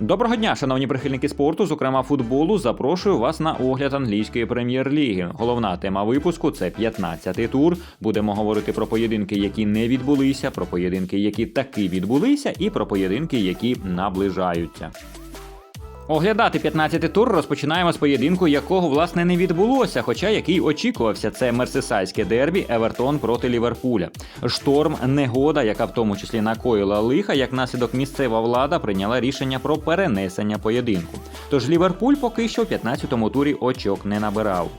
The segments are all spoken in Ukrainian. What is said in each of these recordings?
Доброго дня, шановні прихильники спорту, зокрема футболу. Запрошую вас на огляд англійської прем'єр-ліги. Головна тема випуску це 15-й тур. Будемо говорити про поєдинки, які не відбулися, про поєдинки, які таки відбулися, і про поєдинки, які наближаються. Оглядати 15-й тур розпочинаємо з поєдинку, якого власне не відбулося, хоча який очікувався. Це мерсисайське дербі Евертон проти Ліверпуля. Шторм, негода, яка в тому числі накоїла лиха, як наслідок місцева влада прийняла рішення про перенесення поєдинку. Тож Ліверпуль поки що в 15-му турі очок не набирав.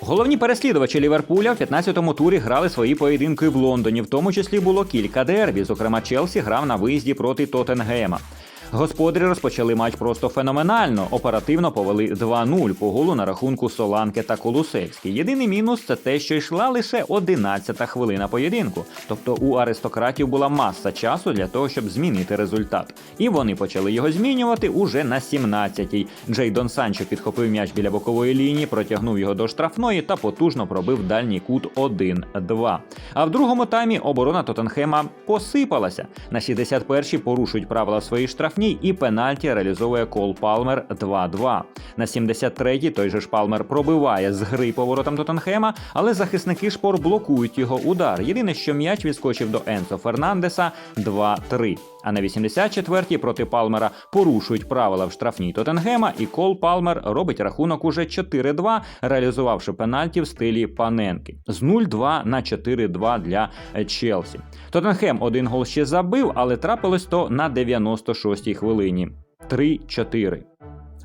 Головні переслідувачі Ліверпуля в 15-му турі грали свої поєдинки в Лондоні. В тому числі було кілька дербі. Зокрема, Челсі грав на виїзді проти Тоттенгема. Господарі розпочали матч просто феноменально. Оперативно повели 2-0 по голу на рахунку Соланки та Колусевський. Єдиний мінус це те, що йшла лише 11-та хвилина поєдинку. Тобто у аристократів була маса часу для того, щоб змінити результат. І вони почали його змінювати уже на 17-й. Джейдон Санчо підхопив м'яч біля бокової лінії, протягнув його до штрафної та потужно пробив дальній кут 1-2. А в другому таймі оборона Тоттенхема посипалася. На 61-й порушують правила своєї штрафні і пенальті реалізовує Кол Палмер 2-2. На 73-й той же ж Палмер пробиває з гри поворотом Тоттенхема, але захисники шпор блокують його удар. Єдине, що м'яч відскочив до Енсо Фернандеса 2-3. А на 84-й проти Палмера порушують правила в штрафній Тоттенгема, і Кол Палмер робить рахунок уже 4-2, реалізувавши пенальті в стилі Паненки. З 0-2 на 4-2 для Челсі. Тоттенхем один гол ще забив, але трапилось то на 96-й хвилині. 3-4.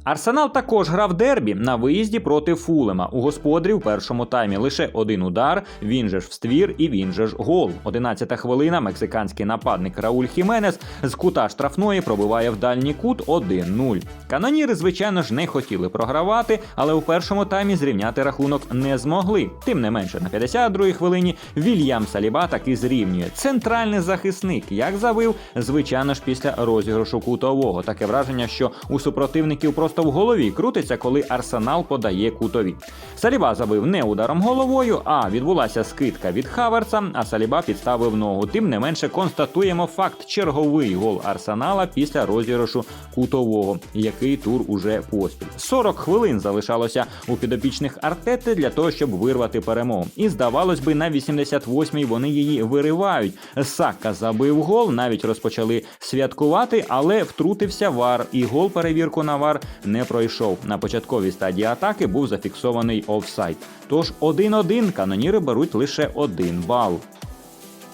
Арсенал також грав дербі на виїзді проти Фулема. У господарів в першому таймі лише один удар. Він же ж в ствір і він же ж гол. 11-та хвилина. Мексиканський нападник Рауль Хіменес з кута штрафної пробиває в дальній кут 1-0. Каноніри, звичайно ж, не хотіли програвати, але у першому таймі зрівняти рахунок не змогли. Тим не менше, на 52-й хвилині Вільям Саліба таки зрівнює. Центральний захисник, як завив, звичайно ж, після розіграшу кутового. Таке враження, що у супротивників просто в голові крутиться, коли арсенал подає кутові. Саліба забив не ударом головою, а відбулася скидка від Хаверца, а Саліба підставив ногу. Тим не менше констатуємо факт черговий гол арсенала після розіграшу кутового, який тур уже поспіль. 40 хвилин залишалося у підопічних Артети для того, щоб вирвати перемогу. І здавалось би, на 88-й вони її виривають. Сакка забив гол, навіть розпочали святкувати, але втрутився вар, і гол перевірку на вар не пройшов. На початковій стадії атаки був зафіксований офсайд. Тож 1-1 каноніри беруть лише один бал.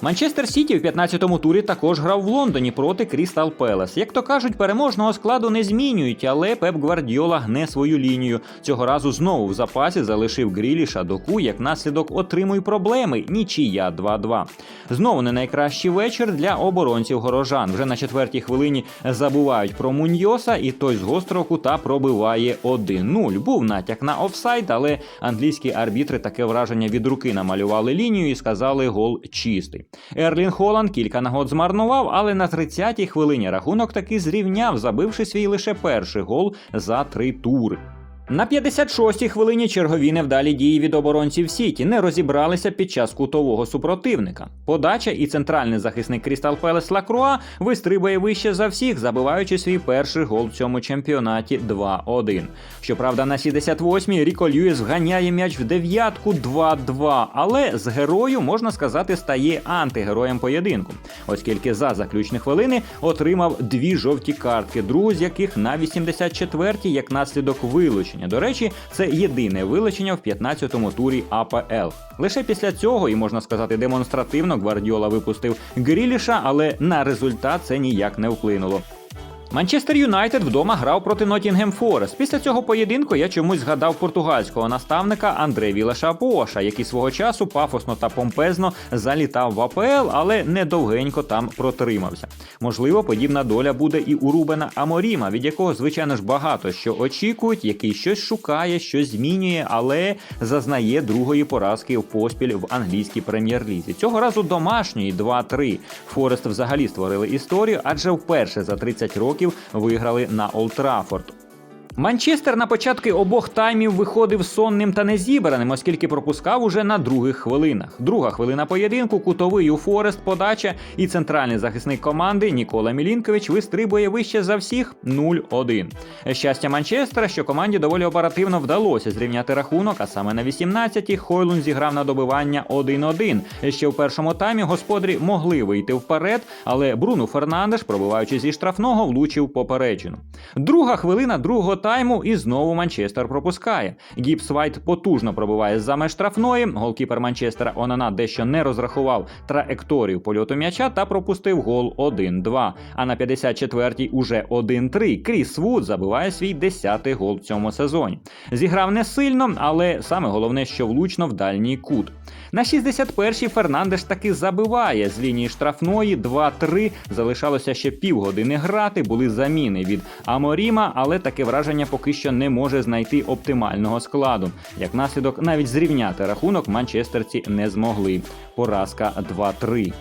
Манчестер Сіті в 15-му турі також грав в Лондоні проти Крістал Пелес. Як то кажуть, переможного складу не змінюють, але Пеп Гвардіола гне свою лінію. Цього разу знову в запасі залишив Гріліша доку, як наслідок отримуй проблеми. Нічия 2-2. Знову не найкращий вечір для оборонців горожан. Вже на четвертій хвилині забувають про Муньйоса, і той з гострого кута пробиває 1-0. Був натяк на офсайд, але англійські арбітри таке враження від руки намалювали лінію і сказали гол чистий. Ерлін Холланд кілька нагод змарнував, але на 30-й хвилині рахунок таки зрівняв, забивши свій лише перший гол за три тури. На 56-й хвилині чергові невдалі дії від оборонців Сіті не розібралися під час кутового супротивника. Подача і центральний захисник Крістал Пелес Лакруа вистрибує вище за всіх, забиваючи свій перший гол в цьому чемпіонаті 2-1. Щоправда, на 78-й Ріко Льюіс вганяє м'яч в дев'ятку 2-2, але з герою, можна сказати, стає антигероєм поєдинку, оскільки за заключні хвилини отримав дві жовті картки, другу з яких на 84-й як наслідок вилучення. До речі, це єдине вилучення в 15-му турі АПЛ. Лише після цього, і можна сказати, демонстративно Гвардіола випустив Гріліша, але на результат це ніяк не вплинуло. Манчестер Юнайтед вдома грав проти Нотінгем Форест. Після цього поєдинку я чомусь згадав португальського наставника Андре Вілаша Поша, який свого часу пафосно та помпезно залітав в АПЛ, але недовгенько там протримався. Можливо, подібна доля буде і у Рубена Аморіма, від якого, звичайно ж, багато що очікують, який щось шукає, щось змінює, але зазнає другої поразки в поспіль в англійській прем'єр-лізі. Цього разу домашньої 2-3. Форест взагалі створили історію, адже вперше за 30 років виграли на Олд Траффорд. Манчестер на початку обох таймів виходив сонним та незібраним, оскільки пропускав уже на других хвилинах. Друга хвилина поєдинку, кутовий у Форест, подача і центральний захисник команди Нікола Мілінкович вистрибує вище за всіх 0-1. Щастя Манчестера, що команді доволі оперативно вдалося зрівняти рахунок, а саме на 18-й Хойлун зіграв на добивання 1-1. Ще в першому таймі господарі могли вийти вперед, але Бруно Фернандеш, пробиваючи зі штрафного, влучив попереджену. Друга хвилина другого тайму і знову Манчестер пропускає. Гіпс Вайт потужно пробиває за меж штрафної. Голкіпер Манчестера Онана дещо не розрахував траекторію польоту м'яча та пропустив гол 1-2. А на 54-й уже 1-3. Кріс Вуд забиває свій 10-й гол в цьому сезоні. Зіграв не сильно, але саме головне, що влучно в дальній кут. На 61-й Фернандеш таки забиває з лінії штрафної 2-3. Залишалося ще півгодини грати. Були заміни від Аморіма, але таке враження поки що не може знайти оптимального складу. Як наслідок, навіть зрівняти рахунок манчестерці не змогли. Поразка 2-3.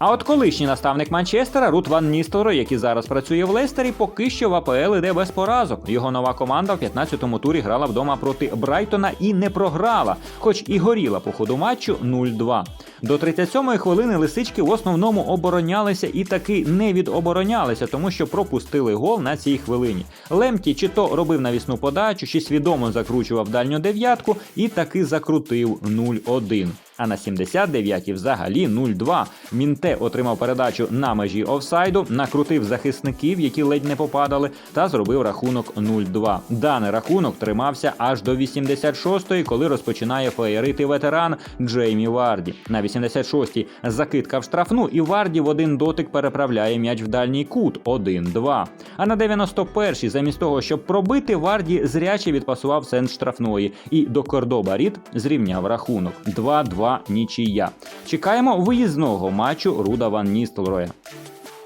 А от колишній наставник Манчестера Рут Ван Ністорой, який зараз працює в Лестері, поки що в АПЛ іде без поразок. Його нова команда в 15-му турі грала вдома проти Брайтона і не програла, хоч і горіла по ходу матчу 0-2. До 37-ї хвилини лисички в основному оборонялися і таки не відоборонялися, тому що пропустили гол на цій хвилині. Лемкі чи то робив навісну подачу, чи свідомо закручував дальню дев'ятку і таки закрутив 0-1. А на 79-й взагалі 0-2. Мінте отримав передачу на межі офсайду, накрутив захисників, які ледь не попадали, та зробив рахунок 0-2. Даний рахунок тримався аж до 86-ї, коли розпочинає феєрити ветеран Джеймі Варді. На 86-й закидка в штрафну, і Варді в один дотик переправляє м'яч в дальній кут 1-2. А на 91-й, замість того, щоб пробити, Варді зряче відпасував сенс штрафної і до Кордоба Рід зрівняв рахунок 2-2 нічия. Чекаємо виїзного матчу Руда Ван Ністелроя.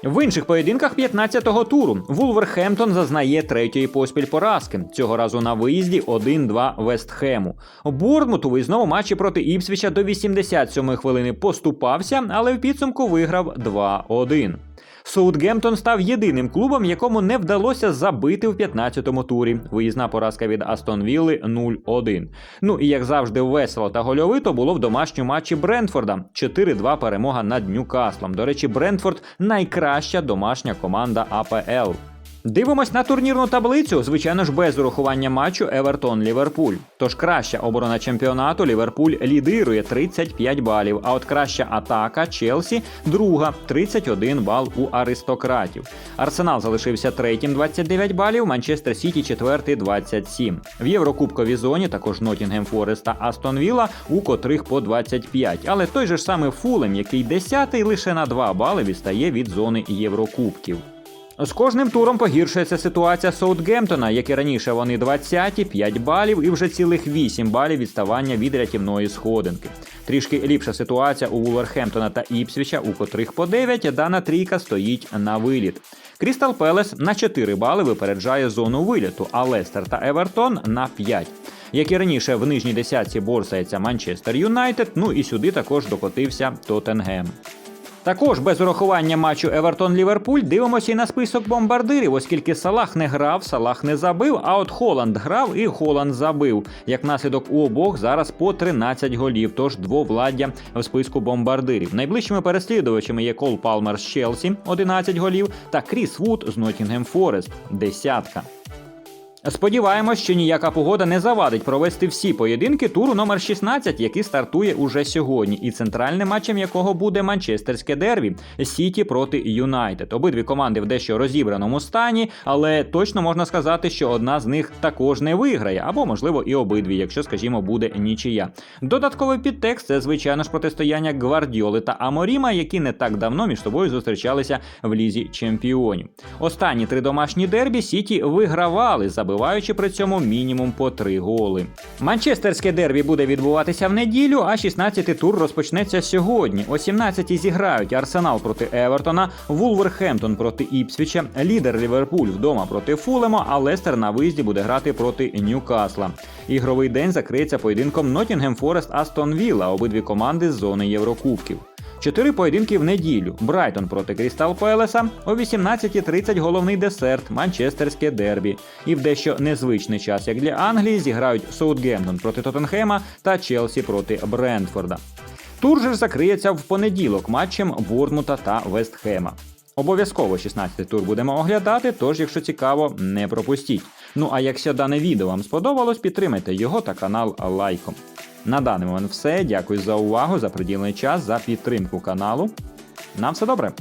В інших поєдинках 15-го туру Вулверхемптон зазнає третьої поспіль поразки. Цього разу на виїзді 1-2 Вестхему. Борнмут у виїзному матчі проти Іпсвіча до 87-ї хвилини поступався, але в підсумку виграв 2-1. Саутгемптон став єдиним клубом, якому не вдалося забити в 15-му турі. Виїзна поразка від Астон Вілли 0-1. Ну і як завжди, весело та гольовито було в домашньому матчі Брентфорда. 4-2 перемога над Ньюкаслом. До речі, Брентфорд найкраща домашня команда АПЛ. Дивимось на турнірну таблицю, звичайно ж, без урахування матчу Евертон-Ліверпуль. Тож краща оборона чемпіонату Ліверпуль лідирує 35 балів. А от краща атака Челсі друга 31 бал у аристократів. Арсенал залишився третім 29 балів, Манчестер Сіті четвертий 27. В Єврокубковій зоні також Ноттінгем Форест та Астон Вілла, у котрих по 25. Але той же ж самий Фулем, який 10-й лише на 2 бали відстає від зони Єврокубків. З кожним туром погіршується ситуація Саутгемптона, як і раніше вони 20-ті, 5 балів і вже цілих 8 балів відставання від рятівної сходинки. Трішки ліпша ситуація у Вулверхемптона та Іпсвіча, у котрих по 9 дана трійка стоїть на виліт. Крістал Пелес на 4 бали випереджає зону виліту, а Лестер та Евертон на 5. Як і раніше в нижній десятці борсається Манчестер Юнайтед, ну і сюди також докотився Тоттенгем. Також без урахування матчу Евертон-Ліверпуль дивимося і на список бомбардирів, оскільки Салах не грав, Салах не забив. А от Холанд грав і Холанд забив. Як наслідок у обох зараз по 13 голів, тож двовладдя в списку бомбардирів. Найближчими переслідувачами є Кол Палмер з Челсі 11 голів та Кріс Вуд з Ноттінгем Форест десятка. Сподіваємось, що ніяка погода не завадить провести всі поєдинки туру номер 16, який стартує уже сьогодні, і центральним матчем якого буде Манчестерське дербі Сіті проти Юнайтед. Обидві команди в дещо розібраному стані, але точно можна сказати, що одна з них також не виграє, або, можливо, і обидві, якщо, скажімо, буде нічия. Додатковий підтекст це, звичайно ж, протистояння Гвардіоли та Аморіма, які не так давно між собою зустрічалися в лізі чемпіонів. Останні три домашні дербі Сіті вигравали, забиваючи при цьому мінімум по три голи. Манчестерське дербі буде відбуватися в неділю, а 16-й тур розпочнеться сьогодні. О 17-й зіграють Арсенал проти Евертона, Вулверхемптон проти Іпсвіча, лідер Ліверпуль вдома проти Фулема, а Лестер на виїзді буде грати проти Ньюкасла. Ігровий день закриється поєдинком Ноттінгем Форест Астон Вілла, обидві команди з зони Єврокубків. Чотири поєдинки в неділю: Брайтон проти Крістал Пелеса, о 18.30 головний десерт, Манчестерське дербі. І в дещо незвичний час, як для Англії, зіграють Саутгемптон проти Тоттенхема та Челсі проти Брентфорда. Тур же закриється в понеділок матчем Бормута та Вестхема. Обов'язково 16-й тур будемо оглядати, тож, якщо цікаво, не пропустіть. Ну а якщо дане відео вам сподобалось, підтримайте його та канал лайком. На даний момент все. Дякую за увагу, за приділений час, за підтримку каналу. На все добре!